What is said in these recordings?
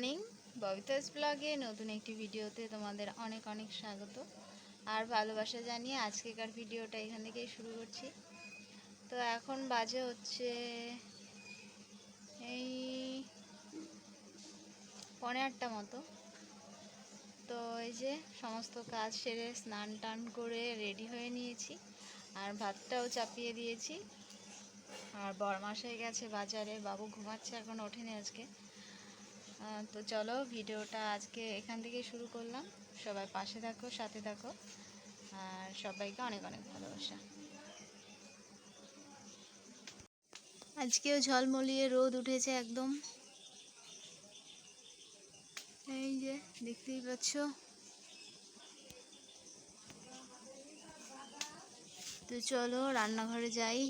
Morning. ববিতাস ব্লগে নতুন একটি ভিডিওতে তোমাদের অনেক অনেক স্বাগত। আর ভালোবাসা জানিয়ে আজকেকার ভিডিওটা এখান থেকেই শুরু করছি। তো এখন বাজে হচ্ছে এই পনেরো আটটা মতো। তো এই যে সমস্ত কাজ সেরে স্নান টান করে রেডি হয়ে নিয়েছি। আর ভাতটাও চাপিয়ে দিয়েছি। আর বরমাসাই গেছে বাজারে, বাবু ঘুমাচ্ছে এখন ওঠেনি আজকে। তো চলো ভিডিওটা আজকে এখান থেকে শুরু করলাম। সবাই পাশে থাকো, সাথে থাকো। আর সবাইকে অনেক অনেক ভালোবাসা। আজকেও ঝলমলিয়ে রোদ উঠেছে একদম। এই যে, দেখতেই পাচ্ছ। তো চলো রান্নাঘরে যাই,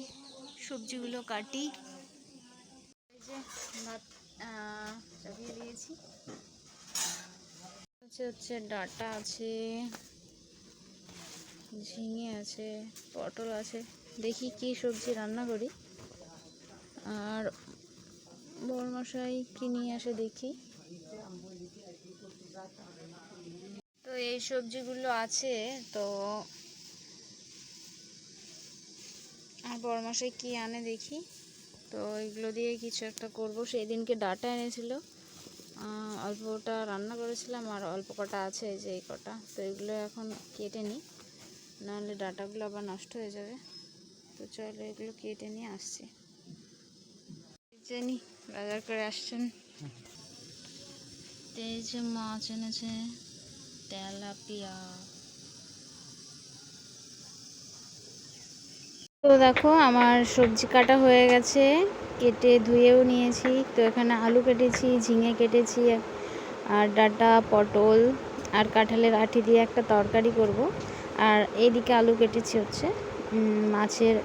সবজিগুলো কাটি। এই যে, ভাত চাপিয়ে দিয়েছি। হচ্ছে হচ্ছে ডাটা আছে, ঝিঙে আছে, পটল আছে। দেখি কি সবজি রান্না করি। আর বড়মশাই কি নিয়ে আসে দেখি। তো এই সবজিগুলো আছে, তো আর বড়মশাই কি আনে দেখি। তো এগুলো দিয়ে কিছু একটা করব। সেই দিনকে ডাটা এনেছিল। অল্পটা রান্না করেছিলাম আর অল্প কটা আছে যে এই কটা। তো এগুলো এখন কেটে নিই। নাহলে ডাটাগুলো আবার নষ্ট হয়ে যাবে। তো চলো এগুলো কেটে নিয়ে আসছি। জানি বাজার করে আসছেন। তো এই যে মাছ এনেছে। তেলাপিয়া। তো দেখো, আমার সবজি কাটা হয়ে গেছে। কেটে ধুয়েও নিয়েছি। তো এখানে আলু কেটেছি, ঝিঙে কেটেছি, আর ডাটা, পটল, আর কাঁঠালের আঠি দিয়ে একটা তরকারি করব। আর এইদিকে আলু কেটেছি হচ্ছে মাছের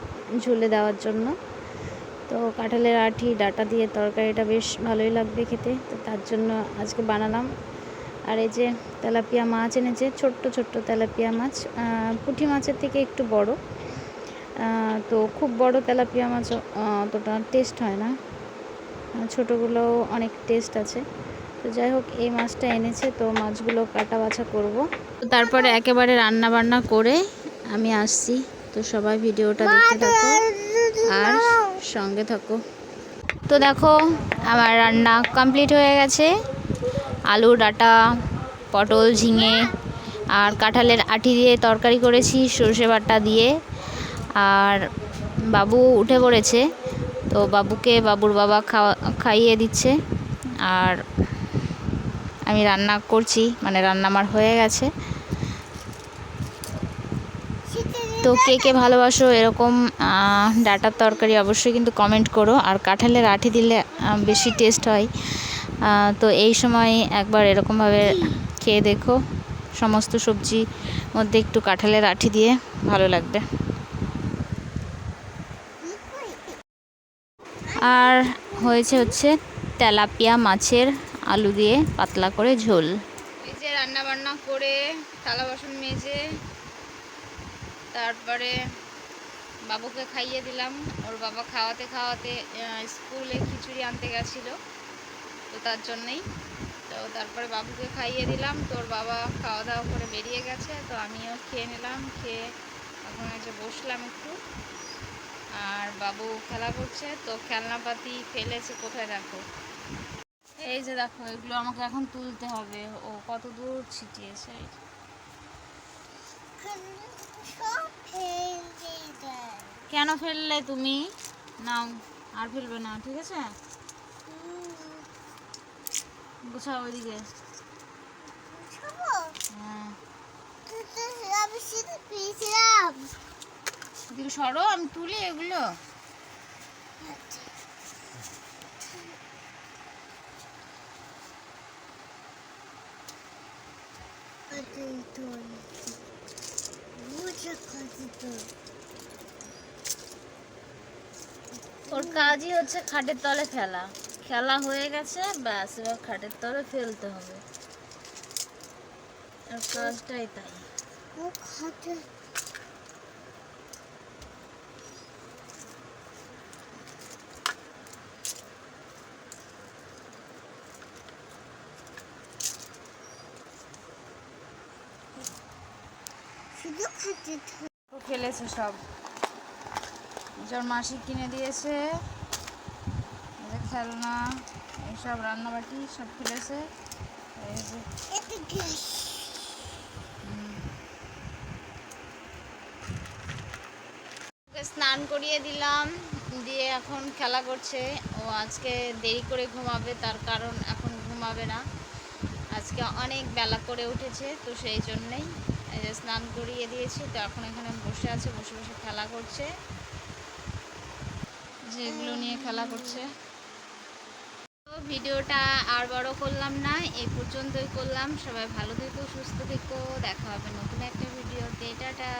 ঝোলে দেওয়ার জন্য। তো কাঁঠালের আঠি, ডাটা দিয়ে তরকারিটা বেশ ভালোই লাগবে খেতে। তো তার জন্য আজকে বানালাম। আর এই যে তেলাপিয়া মাছ এনেছে, ছোট্ট ছোট্ট তেলাপিয়া মাছ। পুঁটি মাছের থেকে একটু বড়। তো খুব বড় তেলাপিয়া মাছ অতটা টেস্ট হয় না। ছোটোগুলোও অনেক টেস্ট আছে। তো যাই হোক এই মাছটা এনেছে তো মাছগুলো কাটা বাছা করব। তো তারপরে একেবারে রান্না বান্না করে আমি আসছি। তো সবাই ভিডিওটা দেখতে থাকো আর সঙ্গে থাকো। তো দেখো আমার রান্না কমপ্লিট হয়ে গেছে। আলু ডাটা পটল ঝিঙে আর কাঁঠালের আঠি দিয়ে তরকারি করেছি সর্ষে বাটা দিয়ে। আর বাবু উঠে পড়েছে। তো বাবুকে বাবুর বাবা খাওয়া, খাইয়ে দিচ্ছে। আর আমি রান্না করছি মানে রান্না আমার হয়ে গেছে। তো কে কে ভালোবাসো এরকম ডাটার তরকারি অবশ্যই কিন্তু কমেন্ট করো। আর কাঁঠালের আঠি দিলে বেশি টেস্ট হয়। তো এই সময় একবার এরকমভাবে খেয়ে দেখো। সমস্ত সবজি মধ্যে একটু কাঁঠালের আঠি দিয়ে ভালো লাগবে। আর হয়েছে হচ্ছে তেলাপিয়া মাছের আলু দিয়ে পাতলা করে ঝোল। এই যে রান্না বান্না করে থালা বাসন মেজে, তারপরে বাবুকে খাইয়ে দিলাম। ওর বাবা খাওয়াতে খাওয়াতে স্কুলে খিচুড়ি আনতে গেছিল, তো তার জন্যই। তো তারপরে বাবুকে খাইয়ে দিলাম। তো ওর বাবা খাওয়া দাওয়া করে বেরিয়ে গেছে, তো আমিও খেয়ে নিলাম। খেয়ে এখন এসে বসলাম একটু। আর বাবু খেলা করছে তো খেলনাপাতি ফেলেছে কোথায় দেখো এই যে দেখো এগুলো আমাকে এখন তুলতে হবে। ও কত দূর ছিটিয়েছে। কেন ফেললে তুমি? নাও আর ফেলবে না ঠিক আছে? গুছাও ওইদিকে। হ্যাঁ। এদিকে সরো, আমি তুলি এগুলো। ওর কাজই হচ্ছে খাটের তলে খেলা। খেলা হয়ে গেছে, ব্যাস, এবার খাটের তলে ফেলতে হবে। কাজটাই তাই। ও ফেলেছে সব। যার মাসি কিনে দিয়েছে খেলনা, এইসব রান্নাবাটি সব ফেলেছে। স্নান করিয়ে দিলাম, দিয়ে এখন খেলা করছে। ও আজকে দেরি করে ঘুমাবে, তার কারণ এখন ঘুমাবে না। আজকে অনেক বেলা করে উঠেছে, তো সেই জন্যেই এই যে স্নান করিয়ে দিয়েছি, তো এখন এখানে বসে আছে, বসে বসে খেলা করছে। যেগুলো নিয়ে খেলা করছে। তো ভিডিওটা আর বড় করলাম না এই পর্যন্তই করলাম। সবাই ভালো থেকো, সুস্থ থেকো, দেখা হবে নতুন একটা ভিডিওতে। টাটা!